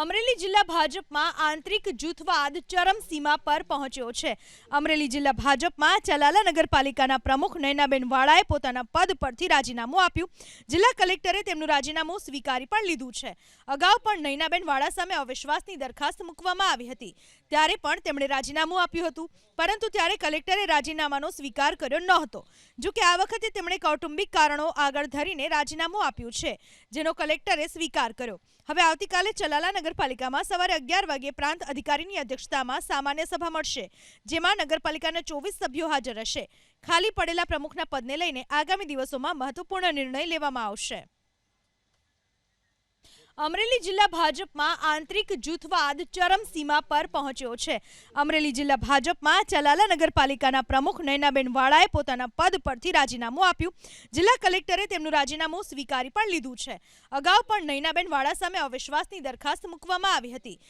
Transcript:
અમરેલી જિલ્લા ભાજપમાં આંતરિક જૂથવાદ ચરમસીમા પર પહોંચ્યો છે. અમરેલી જિલ્લા ભાજપમાં ચલાલા નગરપાલિકાના પ્રમુખ નયનાબેન વાળાએ પોતાના પદ પરથી રાજીનામું આપ્યું. જિલ્લા કલેક્ટરે તેમનું રાજીનામું સ્વીકારી પણ લીધું છે. અગાઉ પણ નયનાબેન વાળા સામે અવિશ્વાસની દરખાસ્ત મૂકવામાં આવી હતી. ત્યારે પણ તેમણે રાજીનામું આપ્યું હતું. પરંતુ ત્યારે કલેક્ટરે રાજીનામાનો સ્વીકાર કર્યો નહોતો. જોકે આ વખતે તેમણે કૌટુંબિક કારણો આગળ ધરીને રાજીનામું આપ્યું છે, જેનો કલેક્ટરે સ્વીકાર કર્યો. હવે આવતીકાલે ચલાલા નગરપાલિકામાં સવારે અગિયાર વાગે પ્રાંત અધિકારીની અધ્યક્ષતામાં સામાન્ય સભા મળશે, જેમાં નગરપાલિકાના ચોવીસ સભ્યો હાજર રહેશે. ખાલી પડેલા પ્રમુખના પદને લઈને આગામી દિવસોમાં મહત્વપૂર્ણ નિર્ણય લેવામાં આવશે. અમરેલી જિલ્લા ભાજપમાં આંતરિક જૂથવાદ ચરમસીમા પર પહોંચ્યો છે. અમરેલી જિલ્લા ભાજપમાં ચલાલા નગરપાલિકાના પ્રમુખ નયનાબેન વાળાએ પોતાના પદ પરથી રાજીનામું આપ્યું. જિલ્લા કલેક્ટરે તેમનું રાજીનામું સ્વીકારી પણ લીધું છે. અગાઉ પણ નયનાબેન વાળા સામે અવિશ્વાસની દરખાસ્ત મૂકવામાં આવી હતી.